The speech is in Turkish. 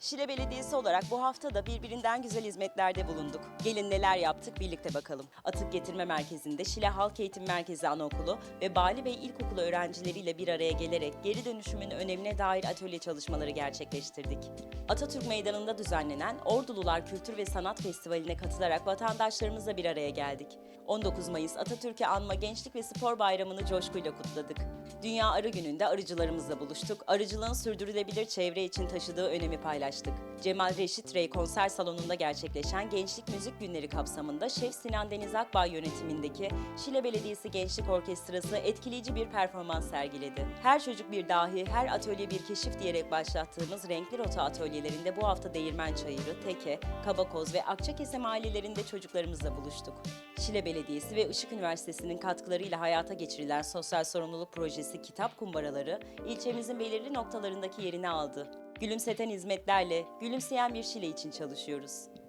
Şile Belediyesi olarak bu hafta da birbirinden güzel hizmetlerde bulunduk. Gelin neler yaptık birlikte bakalım. Atık Getirme Merkezi'nde Şile Halk Eğitim Merkezi Anaokulu ve Bali Bey İlkokulu öğrencileriyle bir araya gelerek geri dönüşümün önemine dair atölye çalışmaları gerçekleştirdik. Atatürk Meydanı'nda düzenlenen Ordulular Kültür ve Sanat Festivali'ne katılarak vatandaşlarımızla bir araya geldik. 19 Mayıs Atatürk'ü anma Gençlik ve Spor Bayramı'nı coşkuyla kutladık. Dünya Arı Günü'nde arıcılarımızla buluştuk. Arıcılığın sürdürülebilir çevre için taşıdığı önemi paylaştık. Cemal Reşit Rey konser salonunda gerçekleşen Gençlik Müzik Günleri kapsamında Şef Sinan Deniz Akbay yönetimindeki Şile Belediyesi Gençlik Orkestrası etkileyici bir performans sergiledi. Her çocuk bir dahi, her atölye bir keşif diyerek başlattığımız Renkli Rota atölyelerinde bu hafta Değirmen Çayırı, Teke, Kabakoz ve Akçakese mahallelerinde çocuklarımızla buluştuk. Şile Belediyesi ve Işık Üniversitesi'nin katkılarıyla hayata geçirilen sosyal sorumluluk projesi Kitap Kumbaraları ilçemizin belirli noktalarındaki yerini aldı. Gülümseten hizmetlerle, gülümseyen bir Şile için çalışıyoruz.